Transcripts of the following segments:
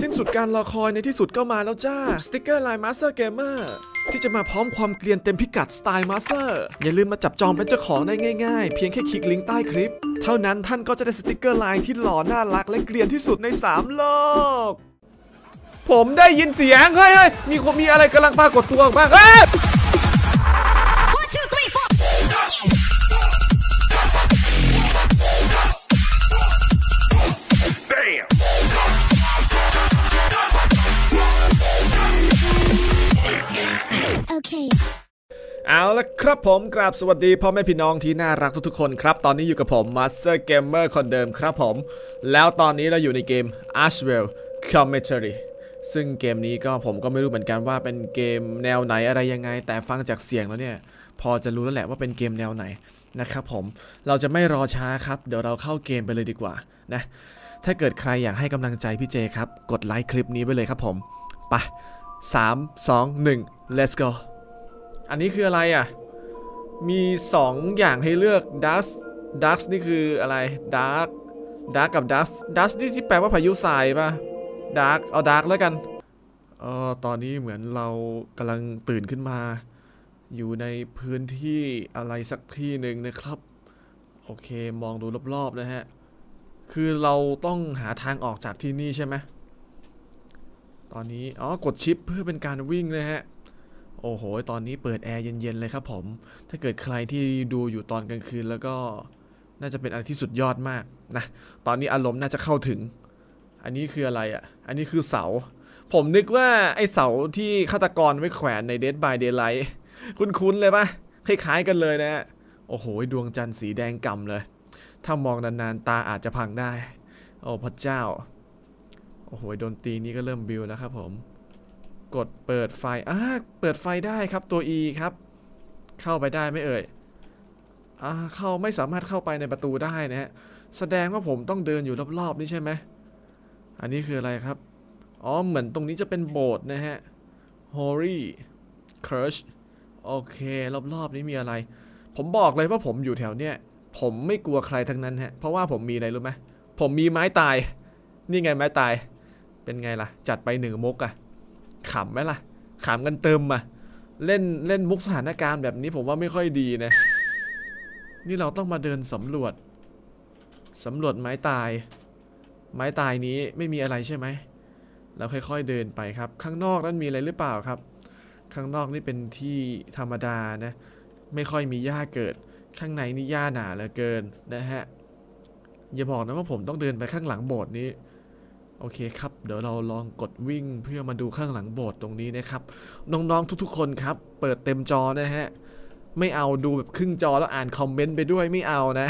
สิ้นสุดการรอคอยในที่สุดก็มาแล้วจ้า สติกเกอร์ลายมาสเตอร์เกมเมอร์ที่จะมาพร้อมความเกลียนเต็มพิกัดสไตล์มาสเตอร์อย่าลืมมาจับจองเป็นเจ้าของได้ง่ายๆ เพียงแค่คลิกลิงก์ใต้คลิป เท่านั้นท่านก็จะได้สติกเกอร์ลายที่หล่อน่ารักและเกลียนที่สุดใน 3 โลก ผมได้ยินเสียงเฮ้ยเฮ้ยมีคนมีอะไรกำลังปรากฏตัวออกมาเฮ้ย ครับผมกราบสวัสดีพ่อแม่พี่น้องที่น่ารักทุกๆคนครับ ตอนนี้อยู่กับผม Master Gamer คนเดิมครับผม แล้วตอนนี้เราอยู่ในเกม Ashwell Commentary ซึ่งเกมนี้ก็ผมก็ไม่รู้เหมือนกันว่าเป็นเกมแนวไหนอะไรยังไง แต่ฟังจากเสียงแล้วเนี่ย พอจะรู้แล้วแหละว่าเป็นเกมแนวไหนนะครับผมเราจะไม่รอช้าครับ เดี๋ยวเราเข้าเกมไปเลยดีกว่านะถ้าเกิดใครอยากให้กำลังใจพี่เจครับ กดไลค์คลิปนี้ไปเลยครับผมไปสามสองหนึ่ง let's go อันนี้คืออะไรอะ มี 2 อย่างให้เลือก dust dust นี่คืออะไร dark dark กับ dust dust นี่ที่แปลว่าพายุทรายป่ะ dark เอา dark แล้วกันเออตอนนี้เหมือนเรากำลังตื่นขึ้นมา อยู่ในพื้นที่อะไรสักที่หนึ่งนะครับ โอเคมองดูรอบๆนะฮะ คือเราต้องหาทางออกจากที่นี่ใช่ไหมตอนนี้ อ๋อ กดชิปเพื่อเป็นการวิ่งนะฮะ โอ้โห ตอนนี้เปิดแอร์เย็น ๆ เลยครับผม ถ้าเกิดใครที่ดูอยู่ตอนกลางคืนแล้วก็น่าจะเป็นอะไรที่สุดยอดมากนะ ตอนนี้อารมณ์น่าจะเข้าถึง อันนี้คืออะไรอะ อันนี้คือเสา ผมนึกว่าไอเสาที่ฆาตกรไว้แขวนใน Dead by Daylight คุ้นๆเลยปะคล้ายๆกันเลยนะฮะโอ้โห ดวงจันทร์สีแดงก่ำเลย ถ้ามองนานๆ ตาอาจจะพังได้ โอ้พระเจ้า โอ้โหดนตรีนี้ก็เริ่มบิวแล้วครับผม กดเปิดไฟอ่าเปิดไฟได้ครับตัว E ครับ เข้าไปได้ไม่เอ่ยอ่าเข้าไม่สามารถเข้าไปในประตูได้นะฮะ แสดงว่าผมต้องเดินอยู่รอบๆนี่ใช่ไหม อันนี้คืออะไรครับ อ๋อ เหมือนตรงนี้จะเป็นโบสถ์นะฮะ Holy Church โอเค รอบๆนี้มีอะไร ผมบอกเลยว่าผมอยู่แถวเนี้ย ผมไม่กลัวใครทั้งนั้นฮะ เพราะว่าผมมีอะไรรู้ไหมผมมีไม้ตาย นี่ไงไม้ตาย เป็นไงล่ะ จัดไปหนึ่งมุกอะ ขำไหมล่ะขำกันเติมมา เล่นเล่นมุกสถานการณ์แบบนี้ผมว่าไม่ค่อยดีนะ นี่เราต้องมาเดินสำรวจสำรวจไม้ตาย ไม้ตายนี้ไม่มีอะไรใช่ไหมเราค่อยๆเดินไปครับ ข้างนอกนั้นมีอะไรหรือเปล่าครับ ข้างนอกนี่เป็นที่ธรรมดานะ ไม่ค่อยมีหญ้าเกิด ข้างในนี่หญ้าหนาเหลือเกินนะฮะอย่าบอกนะว่าผมต้องเดินไปข้างหลังโบสถ์นี้ โอเคครับ เดี๋ยวเราลองกดวิ่งเพื่อมาดูข้างหลังโบสถ์ตรงนี้นะครับ น้องๆทุกๆคนครับ เปิดเต็มจอนะฮะ ไม่เอาดูแบบครึ่งจอแล้วอ่านคอมเมนต์ไปด้วยไม่เอานะ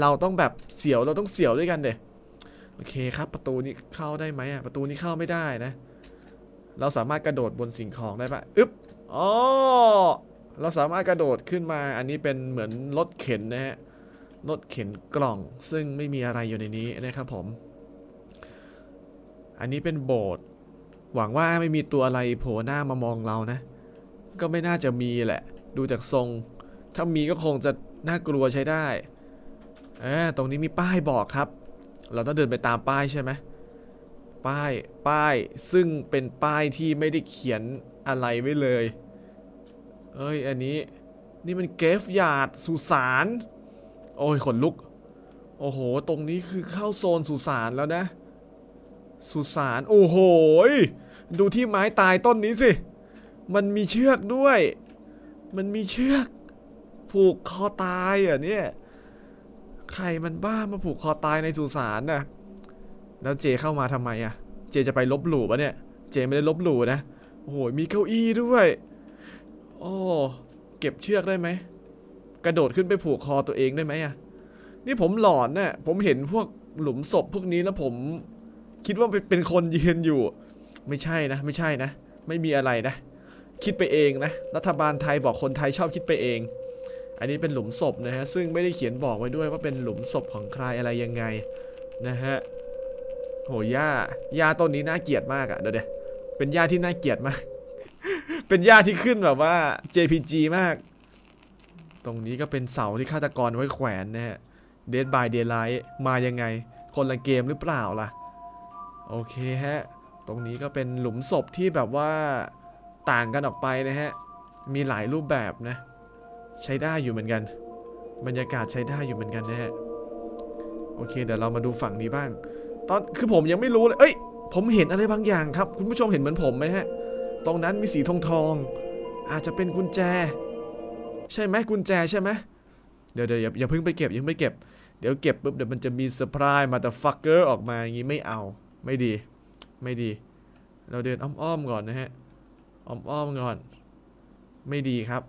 เราต้องแบบเสียวเราต้องเสียวด้วยกันเด็โอเคครับ ประตูนี้เข้าได้ไหมอะประตูนี้เข้าไม่ได้นะ เราสามารถกระโดดบนสิ่งของได้ปะอึ๊บอ๋อเราสามารถกระโดดขึ้นมา อันนี้เป็นเหมือนรถเข็นนะฮะรถเข็นกล่องซึ่งไม่มีอะไรอยู่ในนี้นะครับผม อันนี้เป็นโบสถ์หวังว่าไม่มีตัวอะไรโผล่หน้ามามองเรานะ ก็ไม่น่าจะมีแหละ ดูจากทรง ถ้ามีก็คงจะน่ากลัวใช้ได้อ่าตรงนี้มีป้ายบอกครับ เราต้องเดินไปตามป้ายใช่ไหมป้าย ป้าย ซึ่งเป็นป้ายที่ไม่ได้เขียนอะไรไว้เลย เอ้ย อันนี้ นี่มันเกฟยาดสุสาน โอ้ย ขนลุก โอ้โห ตรงนี้คือเข้าโซนสุสานแล้วนะ สุสานโอ้โหดูที่ไม้ตายต้นนี้สิ มันมีเชือกด้วย มันมีเชือก ผูกคอตายอะเนี่ยใครมันบ้ามาผูกคอตายในสุสานน่ะ แล้วเจเข้ามาทำไมอะ เจจะไปลบหลู่ปะเนี่ย เจไม่ได้ลบหลู่นะ โอ้โห มีเก้าอี้ด้วย โอ้ เก็บเชือกได้ไหม กระโดดขึ้นไปผูกคอตัวเองได้ไหมอะ นี่ผมหลอนน่ะผมเห็นพวกหลุมศพพวกนี้แล้วผม คิดว่าเป็นคนยืนอยู่ ไม่ใช่นะ ไม่ใช่นะ ไม่มีอะไรนะ คิดไปเองนะ รัฐบาลไทยบอกคนไทยชอบคิดไปเอง อันนี้เป็นหลุมศพนะฮะ ซึ่งไม่ได้เขียนบอกไว้ด้วยว่าเป็นหลุมศพของใครอะไรยังไงนะฮะ โหหญ้าหญ้าต้นนี้น่าเกลียดมากอะเดี๋ยวเดี๋ยวเป็นหญ้าที่น่าเกลียดมาก เป็นหญ้าที่ขึ้นแบบว่า JPG มาก ตรงนี้ก็เป็นเสาที่ฆาตกรไว้แขวนนะฮะ Dead by Daylight มายังไง คนละเกมหรือเปล่าล่ะ โอเคฮะ ตรงนี้ก็เป็นหลุมศพที่แบบว่าต่างกันออกไปนะฮะ มีหลายรูปแบบนะ ใช้ได้อยู่เหมือนกัน บรรยากาศใช้ได้อยู่เหมือนกันนะฮะ โอเค เดี๋ยวเรามาดูฝั่งนี้บ้าง ตอนคือผมยังไม่รู้เลย เอ้ย ผมเห็นอะไรบางอย่างครับ คุณผู้ชมเห็นเหมือนผมไหมฮะ ตรงนั้นมีสีทองทองๆอาจจะเป็นกุญแจ ใช่ไหมกุญแจใช่ไหมเดี๋ยวเดี๋ยวอย่าเพิ่งไปเก็บย่าเพิ่เก็บ เดี๋ยวเก็บปุ๊บเดี๋ยวมันจะมีเซอร์ไพรส์มาแต่ฟักเกอร์ออกมาอย่างงี้ไม่เอา ไม่ดี ไม่ดี เราเดินอ้อมๆก่อนนะฮะ อ้อมๆก่อน ไม่ดีครับ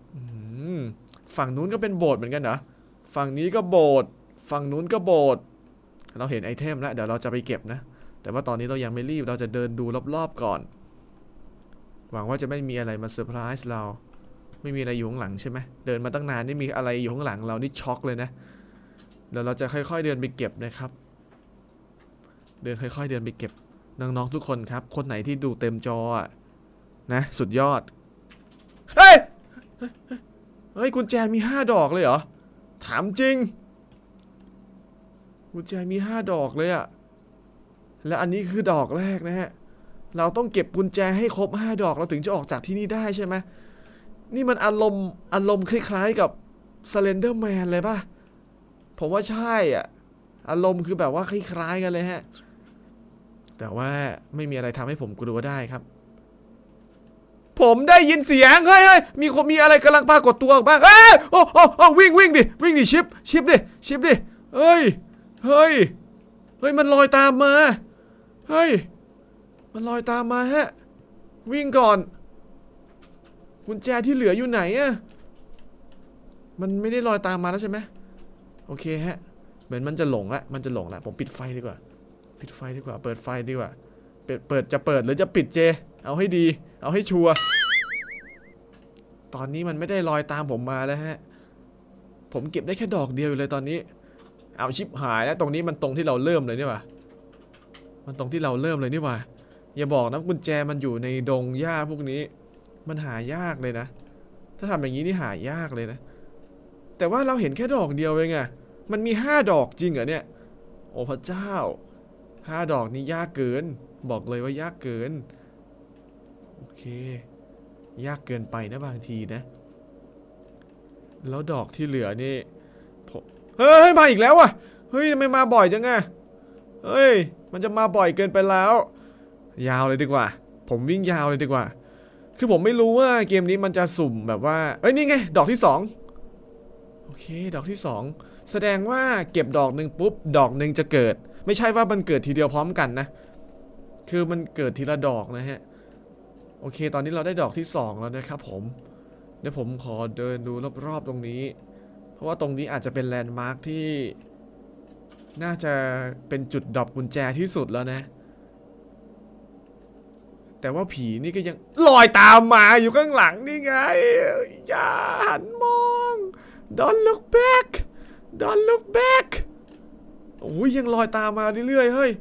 ฝั่งนู้นก็เป็นโบสถ์เหมือนกันเหรอ ฝั่งนี้ก็โบสถ์ ฝั่งนู้นก็โบสถ์ เราเห็นไอเทมแล้ว เดี๋ยวเราจะไปเก็บนะ แต่ว่าตอนนี้เรายังไม่รีบ เราจะเดินดูรอบๆก่อน หวังว่าจะไม่มีอะไรมาเซอร์ไพรส์เรา ไม่มีอะไรอยู่ข้างหลังใช่ไหม เดินมาตั้งนานนี่มีอะไรอยู่ข้างหลังเรา นี่ช็อกเลยนะ เดี๋ยวเราจะค่อย ๆเดินไปเก็บนะครับ เดินค่อย ๆ เดินไปเก็บน้องๆทุกคนครับ คนไหนที่ดูเต็มจอนะ สุดยอด เฮ้ย เฮ้ยกุญแจมีห้าดอกเลยเหรอ ถามจริง กุญแจมีห้าดอกเลยอะและอันนี้คือดอกแรกนะฮะ เราต้องเก็บกุญแจให้ครบห้าดอกเราถึงจะออกจากที่นี่ได้ใช่ไหมนี่มันอารมณ์อารมณ์คล้ายๆกับ Slender Man เลยป่ะ ผมว่าใช่อะ อารมณ์คือแบบว่าคล้ายๆกันเลยฮะ แต่ว่าไม่มีอะไรทำให้ผมกลัวได้ครับ ผมได้ยินเสียงเฮ้ยเฮ้ยมีคนมีอะไรกำลังปรากฏตัวออกบ้างเอ้ยโอ้โอ้โอ้วิ่งวิ่งดิวิ่งดิชิปชิปดิชิปดิเฮ้ยเฮ้ยเฮ้ยมันลอยตามมาเฮ้ยมันลอยตามมาฮะ วิ่งก่อนกุญแจที่เหลืออยู่ไหนอะมันไม่ได้ลอยตามมาแล้วใช่ไหมโอเคฮะ เหมือนมันจะหลงละมันจะหลงละผมปิดไฟดีกว่า ปิดไฟดีกว่า เปิดไฟดีกว่า เปิด เปิด จะเปิดหรือจะปิดเจ เอาให้ดี เอาให้ชัวร์ ตอนนี้มันไม่ได้ลอยตามผมมาแล้วฮะ ผมเก็บได้แค่ดอกเดียวอยู่เลยตอนนี้ เอาชิปหายแล้วตรงนี้มันตรงที่เราเริ่มเลยนี่ว่ามันตรงที่เราเริ่มเลยนี่ว่า อย่าบอกนะกุญแจมันอยู่ในดงหญ้าพวกนี้ มันหายากเลยนะ ถ้าทำอย่างนี้นี่หายากเลยนะ แต่ว่าเราเห็นแค่ดอกเดียวเองอะมันมีห้าดอกจริงเหรอเนี่ย โอ้พระเจ้า ห้าดอกนี่ยากเกิน บอกเลยว่ายากเกิน โอเค ยากเกินไปนะบางทีนะ แล้วดอกที่เหลือนี่ผมเฮ้ยมาอีกแล้วอะ เฮ้ยทำไมมาบ่อยจังอะเฮ้ย มันจะมาบ่อยเกินไปแล้ว ยาวเลยดีกว่า ผมวิ่งยาวเลยดีกว่า คือผมไม่รู้ว่าเกมนี้มันจะสุ่มแบบว่า เอ้ยนี่ไง ดอกที่สองโอเค ดอกที่สองแสดงว่าเก็บดอกหนึ่งปุ๊บ ดอกหนึ่งจะเกิด ไม่ใช่ว่ามันเกิดทีเดียวพร้อมกันนะ คือมันเกิดทีละดอกนะฮะ โอเค ตอนนี้เราได้ดอกที่สองแล้วนะครับผม เดี๋ยวผมขอเดินดูรอบๆตรงนี้ เพราะว่าตรงนี้อาจจะเป็นแลนด์มาร์คที่ น่าจะเป็นจุดดอปกุญแจที่สุดแล้วนะ แต่ว่าผีนี่ก็ยังลอยตามมาอยู่ข้างหลังนี่ไง อย่าหันมอง Don't look back Don't look back โอ้ยยังลอยตามมาเรื่อยๆเฮ้ย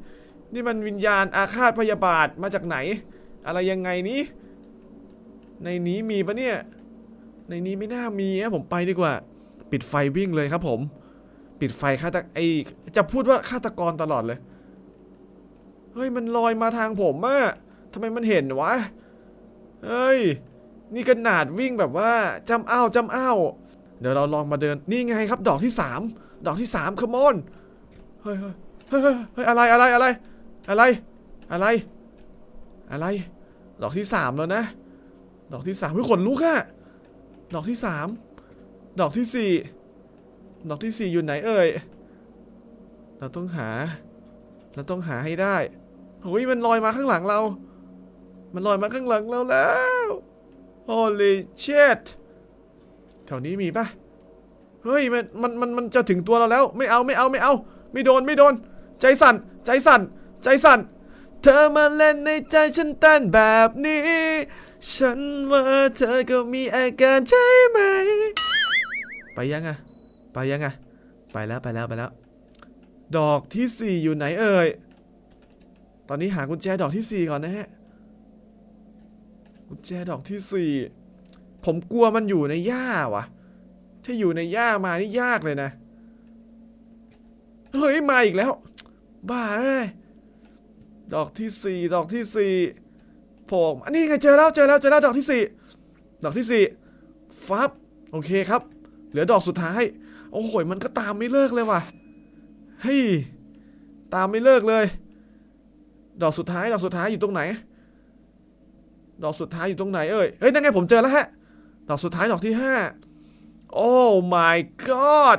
นี่มันวิญญาณอาฆาตพยาบาทมาจากไหน อะไรยังไงนี้ ในนี้มีปะเนี่ย ในนี้ไม่น่ามีนะผมไปดีกว่า ปิดไฟวิ่งเลยครับผม ปิดไฟฆาตไอจะพูดว่าฆาตกรตลอดเลย เฮ้ยมันลอยมาทางผมอะทำไมมันเห็นวะ เฮ้ย นี่ขนาดวิ่งแบบว่าจำอ้าวจำอ้าว เดี๋ยวเราลองมาเดิน นี่ไงครับ ดอกที่สาม ดอกที่สามคมอนเฮ้ย เฮ้ยเฮ้ยเฮ้ยเฮ้ยอะไรอะไรอะไร อะไร อะไร อะไร ดอกที่สามแล้วนะ ดอกที่สามเฮ้ยขนลุกอะดอกที่สามดอกที่สี่ดอกที่สี่อยู่ไหนเอ่ย เราต้องหา เราต้องหาให้ได้เฮ้ยมันลอยมาข้างหลังเรา มันลอยมาข้างหลังเราแล้ว holy shit แถวนี้มีปะเฮ้ยมันมันมันมันจะถึงตัวเราแล้ว ไม่เอาไม่เอาไม่เอา ไม่โดนไม่โดน ใจสั่นใจสั่น ใจสั่น เธอมาเล่นในใจฉันเต้นแบบนี้ ฉันว่าเธอก็มีอาการใช่ไหม ไปยังอะไปยังอะไปแล้วไปแล้วไปแล้ว ดอกที่สี่อยู่ไหนเอ่ย ตอนนี้หากุญแจดอกที่สี่ก่อนนะฮะ กุญแจดอกที่สี่ผมกลัวมันอยู่ในหญ้าวะถ้าอยู่ในหญ้ามานี่ยากเลยนะ เฮ้ย มาอีกแล้ว บ้าเอ้ดอกที่สี่ดอกที่สี่โผล่อันนี้ไงเจอแล้วเจอแล้วเจอแล้วดอกที่สี่ดอกที่สี่ฟับโอเคครับ เหลือดอกสุดท้าย โอ้โหมันก็ตามไม่เลิกเลยว่ะเฮ้ยตามไม่เลิกเลย ดอกสุดท้ายดอกสุดท้ายอยู่ตรงไหน ดอกสุดท้ายอยู่ตรงไหนเอ่ยเฮ้ยนั่นไงผมเจอแล้วฮะ ดอกสุดท้ายดอกที่ห้าโอ้ my god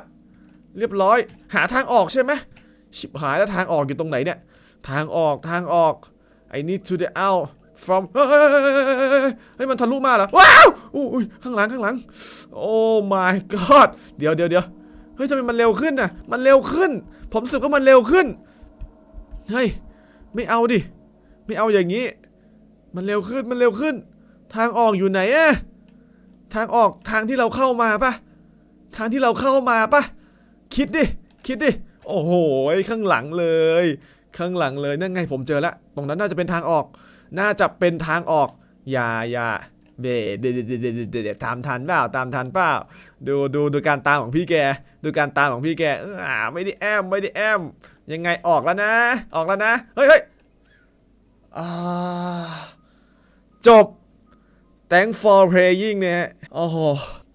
เรียบร้อย หาทางออกใช่ไหมชิบหายแล้วทางออกอยู่ตรงไหนเนี่ย ทางออกทางออก I need to the out from เฮ้ยมันทะลุมาเหรอ ว้าวอุ้ยข้างหลังข้างหลัง โอ้ my god เดี๋ยวเดี๋ยวเดี๋ยวเฮ้ยทำไมมันเร็วขึ้นน่ะ มันเร็วขึ้น ผมรู้สึกว่ามันเร็วขึ้น เฮ้ย ไม่เอาดิ ไม่เอาอย่างนี้ มันเร็วขึ้นมันเร็วขึ้น ทางออกอยู่ไหนอะทางออกทางที่เราเข้ามาปะทางที่เราเข้ามาปะ คิดดิ คิดดิ โอ้โห ข้างหลังเลย ข้างหลังเลยนั่นไงผมเจอแล้วตรงนั้นน่าจะเป็นทางออก น่าจะเป็นทางออก อย่าอย่าเดเดเดเดเดเดตามทันเปล่าตามทันเปล่า ดูดูดูการตามของพี่แก ดูการตามของพี่แกอ่าไม่ได้แอมไม่ได้แอม ยังไงออกแล้วนะ ออกแล้วนะ เฮ้ยเฮ้ยจบ thanks for playing เนี่ยโอ้โห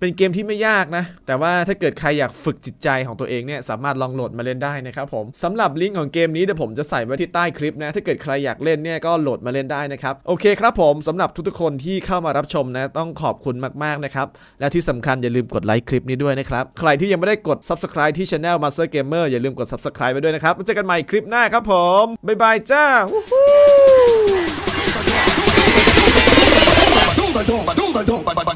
เป็นเกมที่ไม่ยากนะ แต่ว่าถ้าเกิดใครอยากฝึกจิตใจของตัวเองเนี่ยสามารถลองโหลดมาเล่นได้นะครับผมสำหรับลิงก์ของเกมนี้เดี๋ยวผมจะใส่ไว้ที่ใต้คลิปนะ ถ้าเกิดใครอยากเล่นเนี่ยก็โหลดมาเล่นได้นะครับ โอเคครับผมสำหรับทุกๆคนที่เข้ามารับชมนะ ต้องขอบคุณมากๆนะครับ และที่สำคัญอย่าลืมกดไลค์คลิปนี้ด้วยนะครับ ใครที่ยังไม่ได้กด subscribe ที่ channel Master Gamer อย่าลืมกด subscribe ไปด้วยนะครับแล้วเจอกันใหม่คลิปหน้าครับผมบ๊ายบายจ้า Dumba